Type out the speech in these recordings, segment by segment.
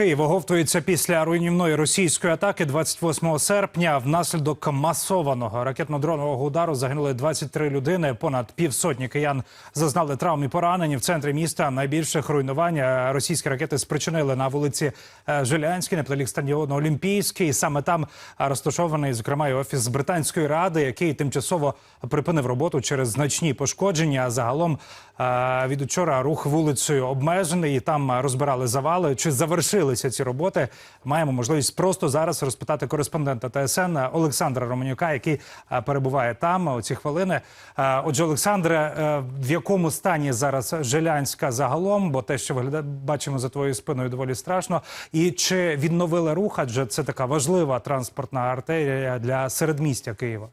Київ оговтується після руйнівної російської атаки 28 серпня. Внаслідок масованого ракетно-дронового удару загинули 23 людини. Понад півсотні киян зазнали травм і поранені. В центрі міста найбільших руйнувань е, російські ракети спричинили на вулиці е, Жилянській, неподалік стадіону Олімпійський. Саме там розташований, зокрема, і офіс Британської ради, який тимчасово припинив роботу через значні пошкодження. Загалом від учора рух вулицею обмежений. і Там розбирали завали. Чи завершилися ці роботи? Маємо можливість просто зараз розпитати кореспондента ТСН Олександра Романюка, який перебуває там у ці хвилини. Отже, Олександре, е, в якому стані зараз Жилянська загалом? Бо те, що виглядає, бачимо за твоєю спиною, доволі страшно. І чи відновили рух? Адже це така важлива транспортна артерія для середмістя Києва.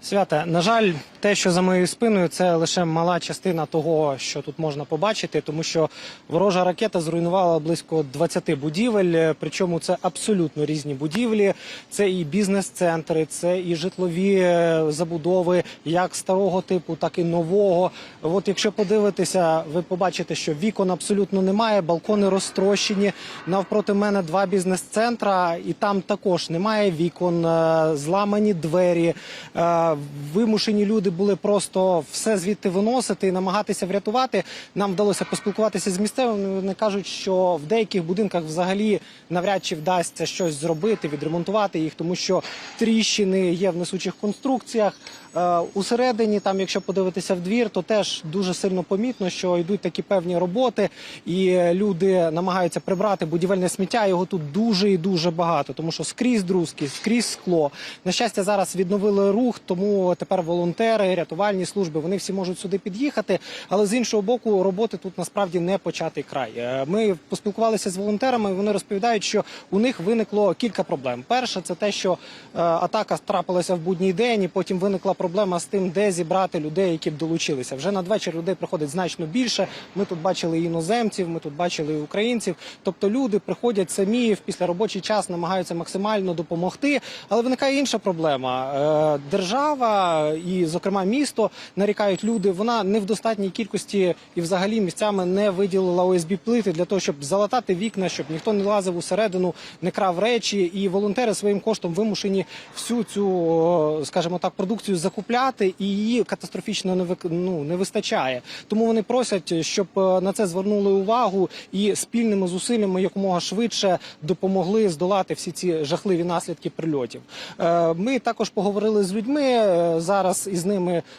Свята, на жаль, те, що за моєю спиною, це лише мала частина того, що тут можна побачити, тому що ворожа ракета зруйнувала близько 20 будівель. Причому це абсолютно різні будівлі. Це і бізнес-центри, це і житлові е, забудови, як старого типу, так і нового. От якщо подивитися, ви побачите, що вікон абсолютно немає, балкони розтрощені. Навпроти мене два бізнес-центра, і там також немає вікон, е, зламані двері. Е, Вимушені люди були просто все звідти виносити і намагатися врятувати. Нам вдалося поспілкуватися з місцевими. Вони кажуть, що в деяких будинках взагалі навряд чи вдасться щось зробити, відремонтувати їх, тому що тріщини є в несучих конструкціях. Е, Усередині, там, якщо подивитися в двір, то теж дуже сильно помітно, що йдуть такі певні роботи, і люди намагаються прибрати будівельне сміття. Його тут дуже і дуже багато, тому що скрізь друзки, скрізь скло. На щастя, зараз відновили рух, тому тепер волонтери, рятувальні служби вони всі можуть сюди під'їхати. Але з іншого боку, роботи тут насправді не початий край. Е, Ми поспілкувалися з волонтерами. Вони розповідають, що у них виникло кілька проблем. Перше, це те, що е, атака трапилася в будній день, і потім виникла проблема з тим, де зібрати людей, які б долучилися. Вже надвечір людей приходить значно більше. Ми тут бачили іноземців, ми тут бачили українців. Тобто люди приходять самі в післяробочий час, намагаються максимально допомогти. Але виникає інша проблема. Е, Держава і, зокрема, місто нарікають люди. Вона не в достатній кількості і, взагалі, місцями не виділила ОСБ плити для того, щоб залатати вікна, щоб ніхто не лазив усередину, не крав речі. І волонтери своїм коштом вимушені всю цю, скажімо так, продукцію закупляти, і її катастрофічно не вик- ну, не вистачає. Тому вони просять, щоб е, на це звернули увагу і спільними зусиллями якомога швидше допомогли здолати всі ці жахливі наслідки прильотів. Е, Ми також поговорили з людьми. е, Зараз із ними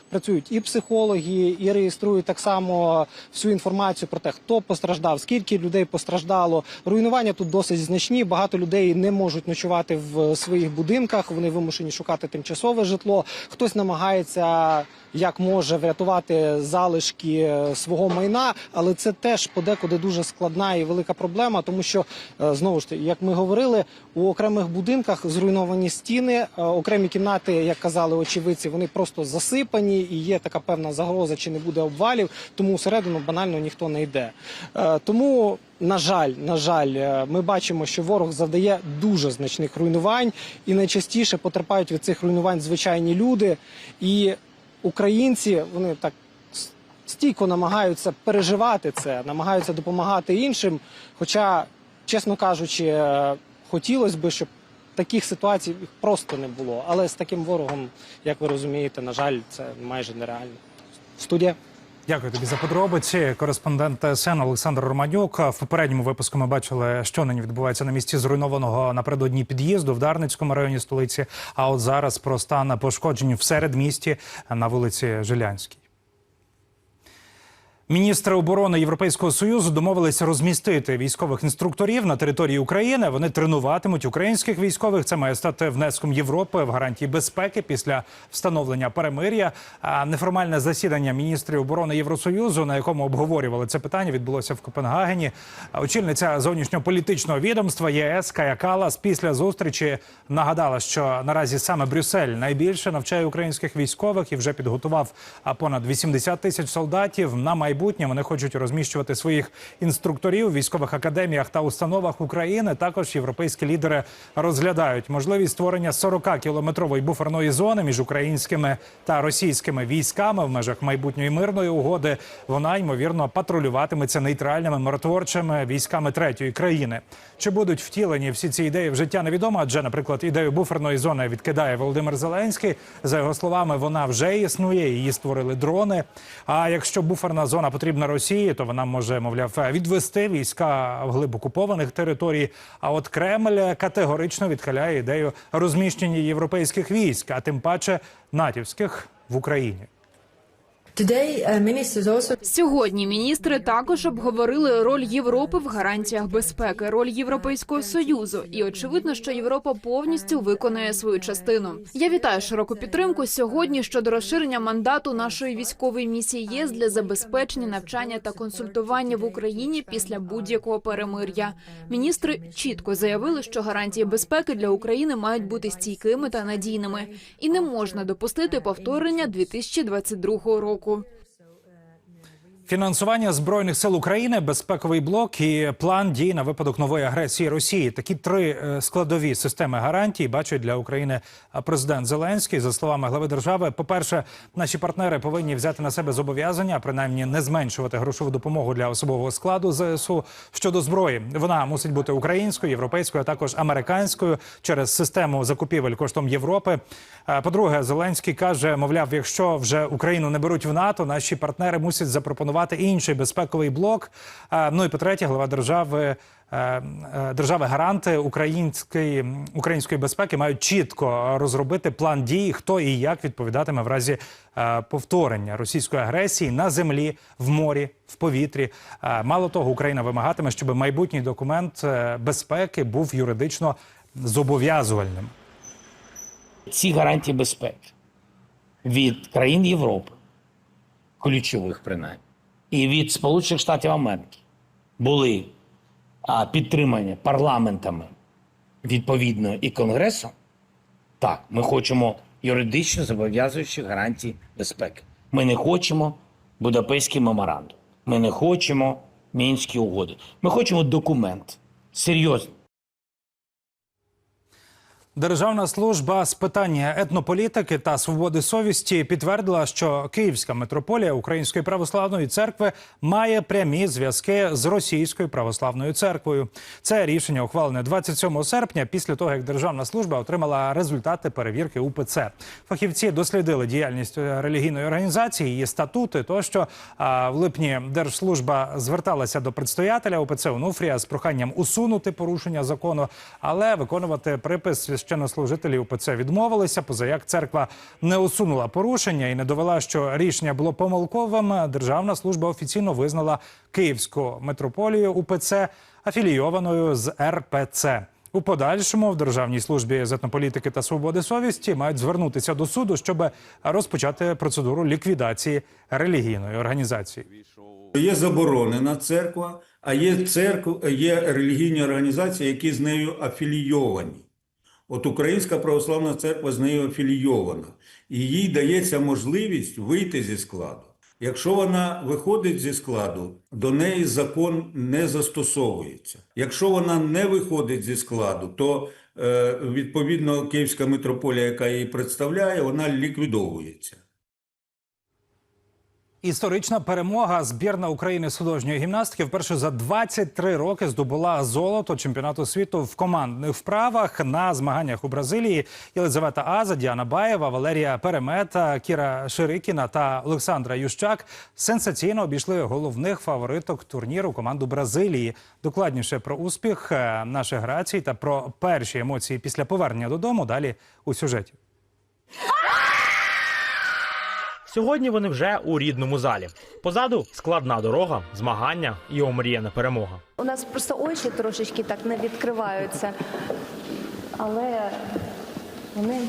працюють і психологи, і реєструють так само всю інформацію про те, хто постраждав, скільки людей постраждало. Руйнування тут досить значні. Багато людей не можуть ночувати в своїх будинках. Вони вимушені шукати тимчасове житло. Хтось намагається як може врятувати залишки е, свого майна, але це теж подекуди дуже складна і велика проблема, тому що е, знову ж таки, як ми говорили, у окремих будинках зруйновані стіни, е, окремі кімнати, як казали очевидці, вони просто засипані, і є така певна загроза, чи не буде обвалів, тому всередину банально ніхто не йде. Тому. На жаль, на жаль, ми бачимо, що ворог завдає дуже значних руйнувань, і найчастіше потерпають від цих руйнувань звичайні люди. І українці вони так стійко намагаються переживати це, намагаються допомагати іншим. Хоча, чесно кажучи, е, хотілося б, щоб таких ситуацій просто не було. Але з таким ворогом, як ви розумієте, на жаль, це майже нереально. Студія. Дякую тобі за подробиці. Кореспондент ТСН Олександр Романюк. В попередньому випуску ми бачили, що нині відбувається на місці зруйнованого напередодні під'їзду в Дарницькому районі столиці. А от зараз про стан пошкоджень в середмісті на вулиці Жилянській. Міністри оборони Європейського союзу домовилися розмістити військових інструкторів на території України. Вони тренуватимуть українських військових. Це має стати внеском Європи в гарантії безпеки після встановлення перемир'я. А неформальне засідання міністрів оборони Євросоюзу, на якому обговорювали це питання, відбулося в Копенгагені. Очільниця зовнішньополітичного відомства ЄС Кая Калас після зустрічі нагадала, що наразі саме Брюссель найбільше навчає українських військових і вже підготував понад 80 тисяч солдатів на майбутнє майбутнє. Вони хочуть розміщувати своїх інструкторів у військових академіях та установах України. Також європейські лідери розглядають можливість створення 40-кілометрової буферної зони між українськими та російськими військами в межах майбутньої мирної угоди. Вона ймовірно патрулюватиметься нейтральними миротворчими військами третьої країни. Чи будуть втілені всі ці ідеї в життя невідомо? Адже, наприклад, ідею буферної зони відкидає Володимир Зеленський. За його словами, вона вже існує. Її створили дрони. А якщо буферна зона потрібна Росії, то вона може, мовляв, відвести війська в глиб окупованих територій. А от Кремль категорично відхиляє ідею розміщення європейських військ, а тим паче натівських в Україні. Сьогодні міністри також обговорили роль Європи в гарантіях безпеки, роль Європейського союзу, і очевидно, що Європа повністю виконує свою частину. Я вітаю широку підтримку сьогодні щодо розширення мандату нашої військової місії ЄС для забезпечення навчання та консультування в Україні після будь-якого перемир'я. Міністри чітко заявили, що гарантії безпеки для України мають бути стійкими та надійними, і не можна допустити повторення 2022 року. pouco. Фінансування збройних сил України, безпековий блок і план дій на випадок нової агресії Росії. Такі три е, складові системи гарантій бачить для України е, президент Зеленський. За словами глави держави, по перше, наші партнери повинні взяти на себе зобов'язання, принаймні не зменшувати грошову допомогу для особового складу ЗСУ щодо зброї. Вона мусить бути українською, європейською, а також американською через систему закупівель коштом Європи. Е, По-друге, Зеленський каже, мовляв, якщо вже Україну не беруть в НАТО, наші партнери мусять запропонувати інший безпековий блок. Е, Ну і по-третє, глава держави. е, е, Держави гаранти української української безпеки мають чітко розробити план дій, хто і як відповідатиме в разі повторення російської агресії на землі, в морі, в повітрі. Мало того, Україна вимагатиме, щоб майбутній документ безпеки був юридично зобов'язувальним. ці гарантії безпеки від країн Європи, ключових принаймні, і від Сполучених Штатів Америки були підтримані парламентами відповідно і Конгресом, так, ми хочемо юридично зобов'язуючих гарантії безпеки. Ми не хочемо Будапештський меморандум. Ми не хочемо Мінські угоди. Ми хочемо документ серйозний. Державна служба з питання етнополітики та свободи совісті підтвердила, що Київська митрополія Української православної церкви має прямі зв'язки з Російською православною церквою. Це рішення ухвалене 27 серпня, після того як державна служба отримала результати перевірки УПЦ. Фахівці дослідили діяльність е, релігійної організації, її статути. Тощо в липні держслужба зверталася до предстоятеля УПЦ Онуфрія з проханням усунути порушення закону, але виконувати припис священнослужителів УПЦ відмовилися. Позаяк церква не усунула порушення і не довела, що рішення було помилковим. Державна служба офіційно визнала Київську митрополію УПЦ афілійованою з РПЦ. У подальшому в державній службі з етнополітики та свободи совісті мають звернутися до суду, щоб розпочати процедуру ліквідації релігійної організації. Є заборонена церква, а є церква, є релігійні організації, які з нею афілійовані. От Українська православна церква з нею афілійована, і їй дається можливість вийти зі складу. Якщо вона виходить зі складу, до неї закон не застосовується. Якщо вона не виходить зі складу, то е, відповідно Київська митрополія, яка її представляє, вона ліквідовується. Історична перемога збірна України з художньої гімнастики вперше за 23 роки здобула золото чемпіонату світу в командних вправах на змаганнях у Бразилії. Єлизавета Аза, Діана Баєва, Валерія Перемета, Кіра Ширикіна та Олександра Ющак сенсаційно обійшли головних фавориток турніру команду Бразилії. Докладніше про успіх е, наших грацій та про перші емоції після повернення додому. Далі у сюжеті. Сьогодні вони вже у рідному залі. Позаду складна дорога, змагання і омріяна перемога. У нас просто очі трошечки так не відкриваються, але вони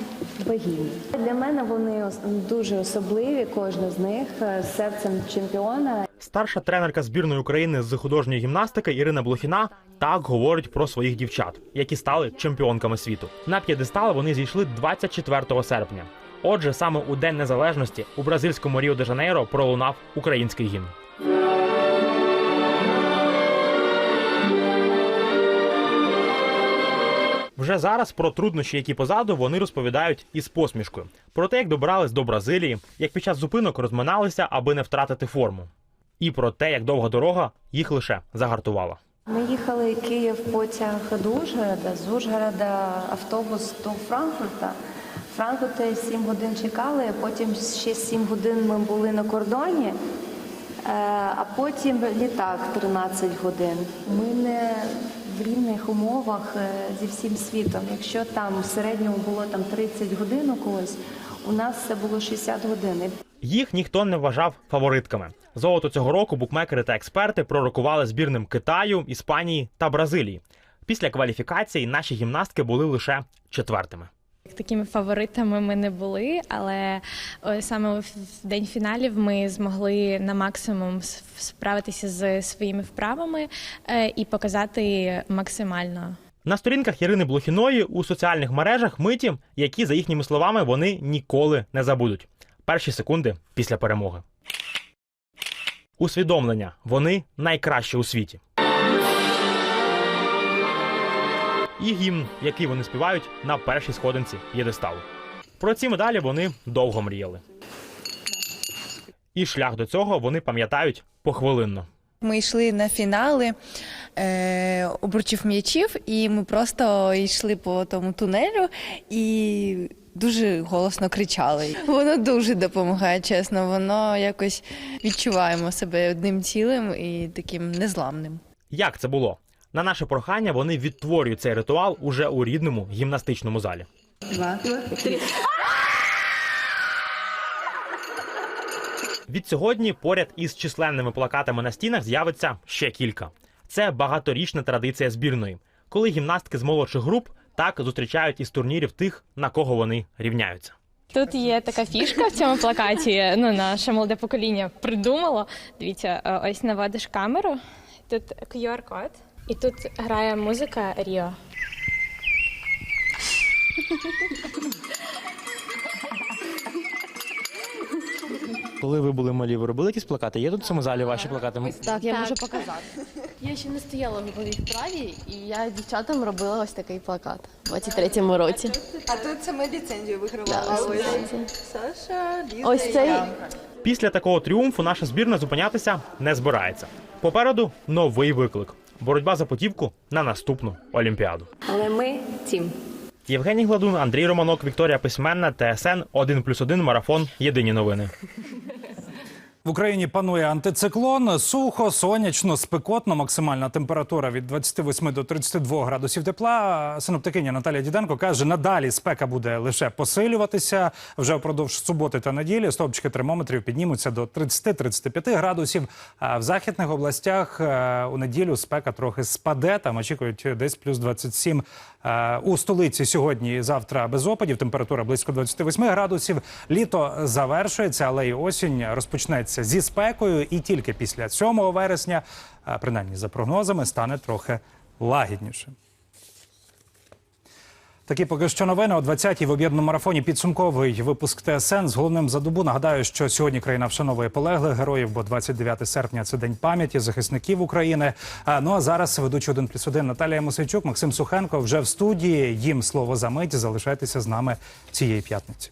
богині. Для мене вони дуже особливі, кожна з них е, з серцем чемпіона. Старша тренерка збірної України з художньої гімнастики Ірина Блохіна так говорить про своїх дівчат, які стали чемпіонками світу. На п'єдестал вони зійшли 24 серпня. Отже, саме у День Незалежності у бразильському Ріо де Жанейро пролунав український гімн. Вже зараз про труднощі, які позаду вони розповідають із посмішкою про те, як добрались до Бразилії, як під час зупинок розминалися, аби не втратити форму, і про те, як довга дорога їх лише загартувала. Ми їхали Київ потяг до Ужгорода, з Ужгорода автобус до Франкфурта. В Франкфурті 7 годин чекали, потім ще 7 годин ми були на кордоні, е, а потім літак 13 годин. Ми не в рівних умовах е, зі всім світом. Якщо там в середньому було там 30 годин у когось, у нас це було 60 годин. Їх ніхто не вважав фаворитками. Золото цього року букмекери та експерти пророкували збірним Китаю, Іспанії та Бразилії. Після кваліфікації наші гімнастки були лише четвертими. Такими фаворитами ми не були, але саме в день фіналів ми змогли на максимум справитися з своїми вправами е, і показати максимально. На сторінках Ірини Блохіної у соціальних мережах миті, які, за їхніми словами, вони ніколи не забудуть. Перші секунди після перемоги. Усвідомлення вони найкращі у світі. І гімн, який вони співають на першій сходинці єдесталу. Про ці медалі вони довго мріяли. І шлях до цього вони пам'ятають похвилинно. Ми йшли на фінали е, обручів м'ячів, і ми просто йшли по тому тунелю і дуже голосно кричали. Воно дуже допомагає, чесно. Воно якось відчуваємо себе одним цілим і таким незламним. Як це було? На наше прохання вони відтворюють цей ритуал уже у рідному гімнастичному залі. Від сьогодні поряд із численними плакатами на стінах з'явиться ще кілька. Це багаторічна традиція збірної, коли гімнастки з молодших груп так зустрічають із турнірів тих, на кого вони рівняються. Тут є така фішка в цьому плакаті. Ну, наше молоде покоління придумало. Дивіться, е, ось наводиш камеру. Тут QR-код, і тут грає музика Ріо. Коли ви були малі, ви робили якісь плакати? Є тут в цьому залі ваші плакати? Так, я можу показати. Я ще не стояла в груповій вправі, і я дівчатам робила ось такий плакат у 23-му році. А тут це ми ліцензію вигравали. Да, ось ліцензія. Саша, Ліза Ось цей Після такого тріумфу наша збірна зупинятися не збирається. Попереду новий виклик боротьба за путівку на наступну олімпіаду. Але ми тім. Євгеній Гладун, Андрій Романок, Вікторія Письменна, ТСН 1+,1 Марафон. Єдині новини. Україні панує антициклон. Сухо, сонячно, спекотно. Максимальна температура від 28 до 32 градусів тепла. Синоптикиня Наталія Діденко каже, надалі спека буде лише посилюватися. Вже впродовж суботи та неділі стовпчики термометрів піднімуться до 30-35 градусів. А в західних областях е, у неділю спека трохи спаде. Там очікують десь плюс 27 Е, У столиці сьогодні і завтра без опадів. Температура близько 28 градусів. Літо завершується, але і осінь розпочнеться зі спекою. І тільки після 7 вересня, принаймні за прогнозами, стане трохи лагідніше. Такі поки що новини о 20-й в об'єднаному марафоні підсумковий випуск ТСН з головним за добу. Нагадаю, що сьогодні країна вшановує полеглих героїв, бо 29 серпня це день пам'яті захисників України. А, Ну а зараз ведучий 1 плюс 1 Наталія Мосейчук, Максим Сухенко вже в студії. Їм слово за мить. Залишайтеся з нами цієї п'ятниці.